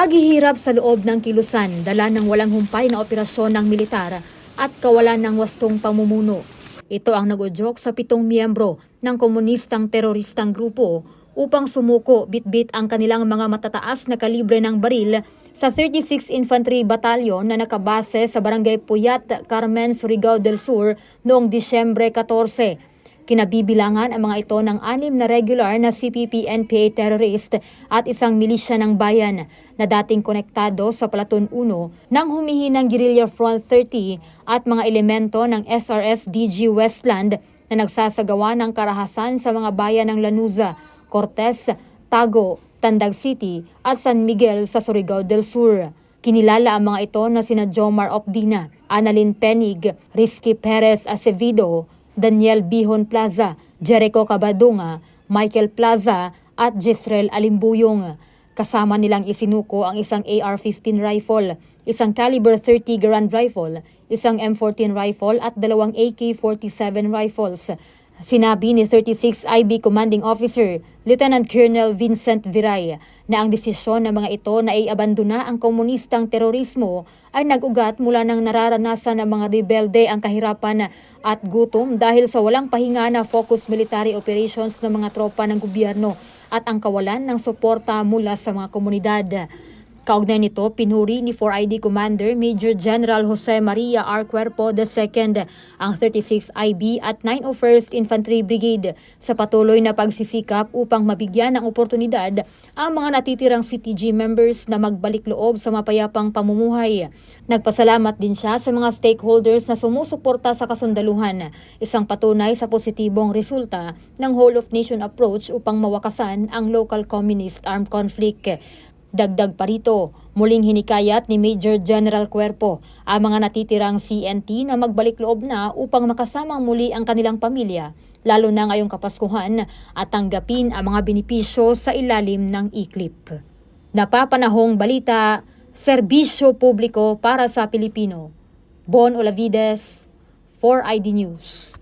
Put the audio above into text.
Paghihirap sa loob ng kilusan, dala ng walang humpay na operasyon ng militar at kawalan ng wastong pamumuno. Ito ang nagudyok sa pitong miyembro ng komunistang teroristang grupo upang sumuko bitbit ang kanilang mga matataas na kalibre ng baril sa 36 Infantry Battalion na nakabase sa Barangay Puyat, Carmen, Surigao del Sur noong Disyembre 14. Kinabibilangan ang mga ito ng anim na regular na CPP-NPA terrorist at isang milisya ng bayan na dating konektado sa Platoon 1 ng humihinang Guerrilla Front 30 at mga elemento ng SRS-DG Westland na nagsasagawa ng karahasan sa mga bayan ng Lanuza, Cortez, Tago, Tandag City at San Miguel sa Surigao del Sur. Kinilala ang mga ito na sina Jomar Opdina, Annalyn Penig, Rizky Perez Acevedo, Daniel Bihon Plaza, Jericho Cabadunga, Michael Plaza at Jisrel Alimbuyong. Kasama nilang isinuko ang isang AR-15 rifle, isang caliber 30 Garand rifle, isang M14 rifle at dalawang AK-47 rifles. Sinabi ni 36 IB Commanding Officer Lieutenant Colonel Vincent Viray na ang desisyon ng mga ito na iabandona ang komunistang terorismo ay nag-ugat mula ng nararanasan ng mga rebelde ang kahirapan at gutom dahil sa walang pahinga na focus military operations ng mga tropa ng gobyerno at ang kawalan ng suporta mula sa mga komunidad. Kaugnay nito, pinuri ni 4ID Commander Major General Jose Maria R. Cuerpo II ang 36 IB at 901st Infantry Brigade sa patuloy na pagsisikap upang mabigyan ng oportunidad ang mga natitirang CTG members na magbalik loob sa mapayapang pamumuhay. Nagpasalamat din siya sa mga stakeholders na sumusuporta sa kasundaluhan, isang patunay sa positibong resulta ng whole of nation approach upang mawakasan ang local communist armed conflict. Dagdag pa rito, muling hinikayat ni Major General Cuerpo ang mga natitirang CNT na magbalik loob na upang makasamang muli ang kanilang pamilya, lalo na ngayong Kapaskuhan at tanggapin ang mga benepisyo sa ilalim ng ICLIP. Napapanahong balita, serbisyo publiko para sa Pilipino. Bon Olavides, 4ID News.